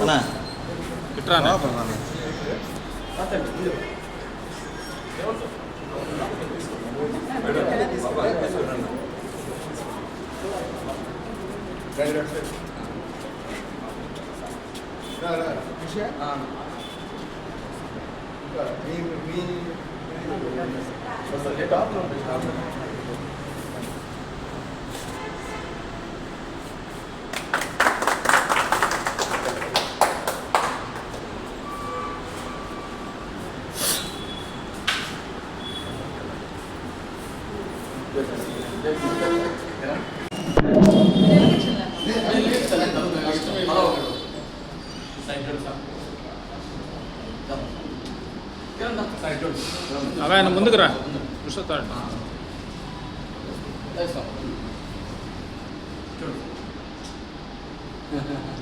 అన్నా ఇట్రా అన్న. అలా ఆయన ముందుకు రా. కూర్చోతాడు.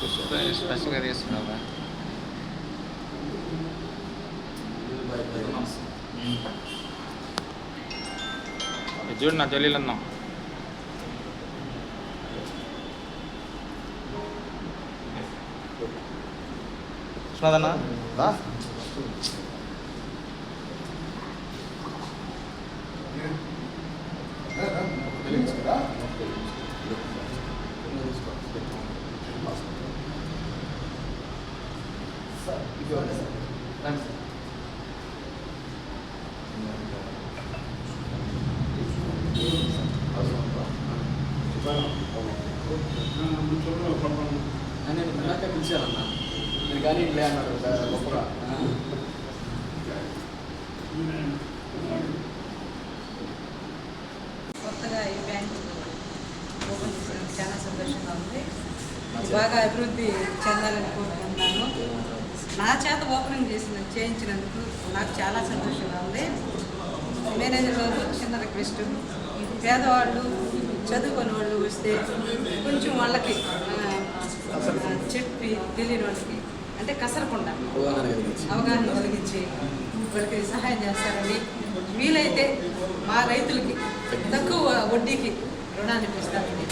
స్పెషల్గా తీసుకున్నావా ఇది చూడు నా చెల్లెలు అన్నా కృష్ణదన్నా రా నేను ఇందాక పిలిచానన్నా మీరు కానీ ఇట్లే అన్నారు ఒక- కొత్తగా ఈ బ్యాంక్ ఓపెన్ చేసిన చాలా సంతోషంగా ఉంది. బాగా అభివృద్ధి చెందాలని కోరుకుంటున్నాను. నా చేత ఓపెనింగ్ చేసిన చేయించినందుకు నాకు చాలా సంతోషంగా ఉంది. మేనేజర్ గారు చిన్న రిక్వెస్ట్. ఈ పేదవాళ్ళు చదువుకొని వాళ్ళు వస్తే కొంచెం వాళ్ళకి చెప్పి తెలియని వాళ్ళకి అంటే కసరకుండా అవగాహన కలిగించి వాళ్ళకి సహాయం చేస్తారని వీలైతే మా రైతులకి తక్కువ వడ్డీకి రుణాన్ని ఇప్పిస్తారని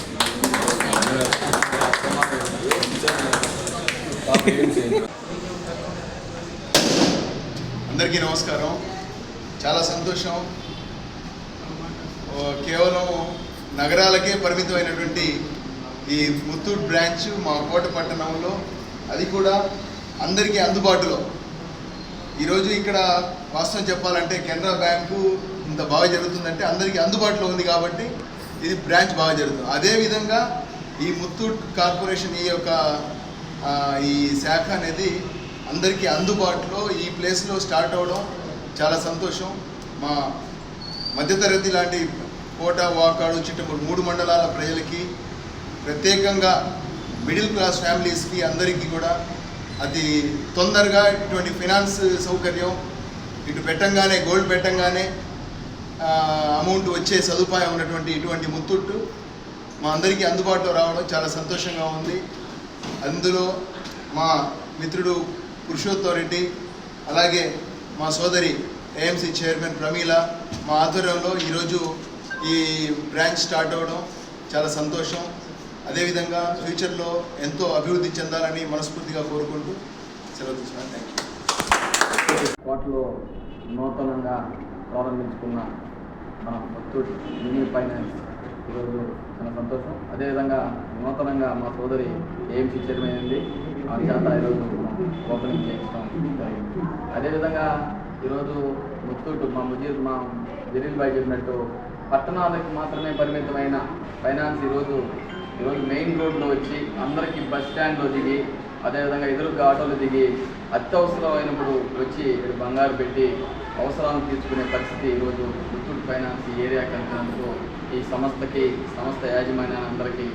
అందరికీ నమస్కారం. చాలా సంతోషం. ఓ, కేవలం నగరాలకే పరిమితమైనటువంటి ఈ ముత్తూట్ బ్రాంచ్ మా కోట పట్టణంలో అది కూడా అందరికీ అందుబాటులో. ఈరోజు ఇక్కడ వాస్తవం చెప్పాలంటే కెనరా బ్యాంకు ఇంత బాగా జరుగుతుందంటే అందరికీ అందుబాటులో ఉంది కాబట్టి ఇది బ్రాంచ్ బాగా జరుగుతుంది. అదేవిధంగా ఈ ముత్తూట్ కార్పొరేషన్ ఈ యొక్క ఈ శాఖ అనేది అందరికీ అందుబాటులో ఈ ప్లేస్లో స్టార్ట్ అవ్వడం చాలా సంతోషం. మా మధ్యతరగతి లాంటి కోట వాకాడు చిట్టమూరు మూడు మండలాల ప్రజలకి ప్రత్యేకంగా మిడిల్ క్లాస్ ఫ్యామిలీస్కి అందరికీ కూడా అది తొందరగా ఇటువంటి ఫినాన్స్ సౌకర్యం ఇటు పెట్టంగానే గోల్డ్ పెట్టంగానే అమౌంట్ వచ్చే సదుపాయం ఉన్నటువంటి ఇటువంటి ముత్తుట్టు మా అందరికీ అందుబాటులో రావడం చాలా సంతోషంగా ఉంది. అందులో మా మిత్రుడు పురుషోత్తం రెడ్డి అలాగే మా సోదరి ఏఎంసీ చైర్మన్ ప్రమీల మా ఆధ్వర్యంలో ఈరోజు ఈ బ్రాంచ్ స్టార్ట్ అవ్వడం చాలా సంతోషం. అదేవిధంగా ఫ్యూచర్లో ఎంతో అభివృద్ధి చెందాలని మనస్ఫూర్తిగా కోరుకుంటూ సెలవు తీసుకున్నాను. థ్యాంక్ యూ కోటలో నూతనంగా ప్రారంభించుకున్న మన ముత్తూట్ మినీ ఫైనాన్స్ ఈరోజు చాలా సంతోషం. అదేవిధంగా నూతనంగా మా సోదరి ఏఎంసీ చైర్మన్ అయింది. ఆమె చేత ఈరోజు ఓపెనింగ్ చేయించడం జరిగింది. అదేవిధంగా ఈరోజు ముత్తూట్ మా ముజీర్ మా జలీల్ బాయ్ చెప్పినట్టు పట్టణాలకు మాత్రమే పరిమితమైన ఫైనాన్స్ ఈరోజు ఈరోజు మెయిన్ రోడ్లో వచ్చి అందరికీ బస్ స్టాండ్లో దిగి అదేవిధంగా ఎదురుగా ఆటోలు దిగి అత్యవసరమైనప్పుడు వచ్చి ఇక్కడ బంగారు పెట్టి అవసరాలను తీర్చుకునే పరిస్థితి ఈరోజు ముత్తూట్ ఫైనాన్స్ ఈ ఏరియా కలిగినందుకు ఈ సంస్థకి సంస్థ యాజమాన్యాలందరికీ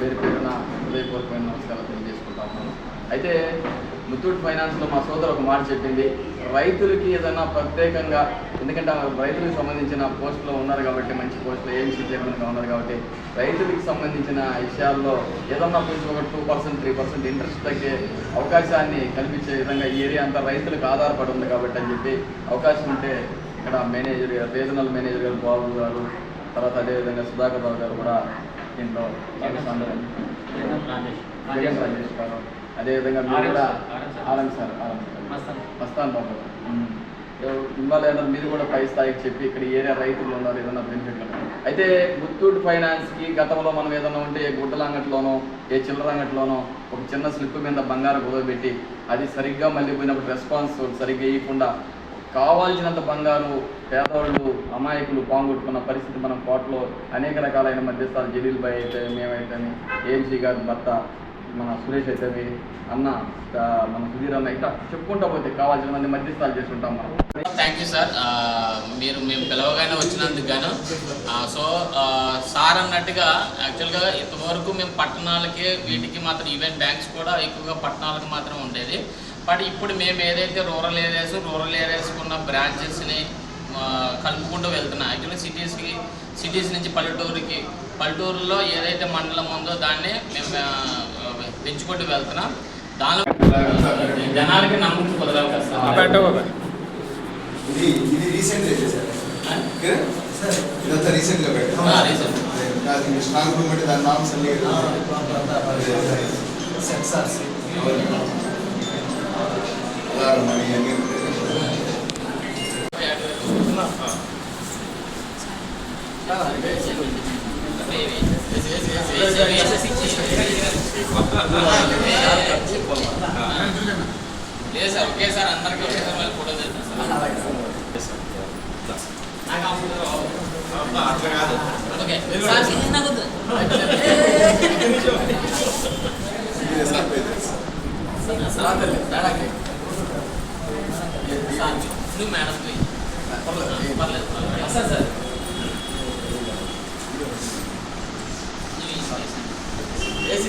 పేరు పేరున హృదయపూర్వకమైన నమస్కారాలు తెలియజేసుకుంటా ఉన్నాను. అయితే ముత్తూట్ ఫైనాన్స్లో మా సోదరు ఒక మాట చెప్పింది. రైతులకి ఏదైనా ప్రత్యేకంగా ఎందుకంటే రైతులకు సంబంధించిన పోస్టులో ఉన్నారు కాబట్టి మంచి పోస్టులో ఏఎంసీ చైర్మన్గా ఉన్నారు కాబట్టి రైతులకు సంబంధించిన విషయాల్లో ఏదన్నా కొంచెం ఒక two percent three percent interest తగ్గే అవకాశాన్ని కల్పించే విధంగా ఈ ఏరియా అంతా రైతులకు ఆధారపడి ఉంది కాబట్టి అని చెప్పి అవకాశం ఉంటే ఇక్కడ మేనేజర్ గారు రీజనల్ మేనేజర్ గారు బాబు గారు తర్వాత అదేవిధంగా సుధాకర్ రావు గారు కూడా దీంట్లో రాజేష్. గారు అదేవిధంగా మీరు కూడా సార్ మస్తాన్. బాబు. ఇవాళ ఏదైనా మీరు కూడా పై స్థాయికి చెప్పి ఇక్కడ ఏరియా రైతులు ఉన్నారు ఏదైనా బెనిఫిట్ అయితే ముత్తూట్ ఫైనాన్స్కి గతంలో మనం ఏదైనా ఉంటే ఏ గుడ్డల అంగట్లోనో ఏ చిల్లర అంగట్లోనో ఒక చిన్న స్లిప్ మీద బంగారం కుదవబెట్టి అది సరిగ్గా మళ్ళీ పోయినప్పుడు రెస్పాన్స్ సరిగ్గా ఇవ్వకుండా కావాల్సినంత బంగారు పేదవాళ్ళు అమాయకులు పాంగొట్టుకున్న పరిస్థితి మనం కోర్టులో అనేక రకాలైన మధ్యస్థాలు జలీల్ బాయ్ అయితే మేమైతే ఏఎంసీ గారి భర్త మన సురేష్ అయితే అన్న మన సుధీర్ అన్న ఇట్లా చెప్పుకుంటా పోతే కావాల్సిన మంది మధ్యస్థాలు చేస్తుంటాం మనం. థ్యాంక్ యూ సార్ మీరు మేము పిలవగానే వచ్చినందుకు గాను సో సార్ అన్నట్టుగా యాక్చువల్గా ఇంతవరకు మేము పట్టణాలకి వీటికి మాత్రం ఈవెన్ బ్యాంక్స్ కూడా ఎక్కువగా పట్టణాలకు మాత్రం ఉండేది. బట్ ఇప్పుడు మేము ఏదైతే రూరల్ ఏరియాస్ రూరల్ ఏరియాస్కి ఉన్న బ్రాంచెస్ని కలుపుకుంటూ వెళ్తున్నాం. యాక్చువల్గా సిటీస్కి సిటీస్ నుంచి పల్లెటూరుకి పల్లెటూరులో ఏదైతే మండలం ఉందో దాన్ని మేము పెంచుకుంటూ వెళ్తున్నాం. దానిలో జనాలకి నమ్మకం కుదరాలి కదా సార్. ఇది ఇది రీసెంట్ ఇదంతా రీసెంట్గా పెట్టారు. ఆ, recent. అది స్ట్రాంగ్ రూమ్ అంటే దాని నామ్స్ అన్ని అలారం అని అన్ని లేదు సార్ ఒకేసారి అందరికీ ఒకేసారి మళ్ళీ ఫోటో తెస్తాను సార్ ఓకే నువ్వు మేడం పర్లేదు పర్లేదు సార్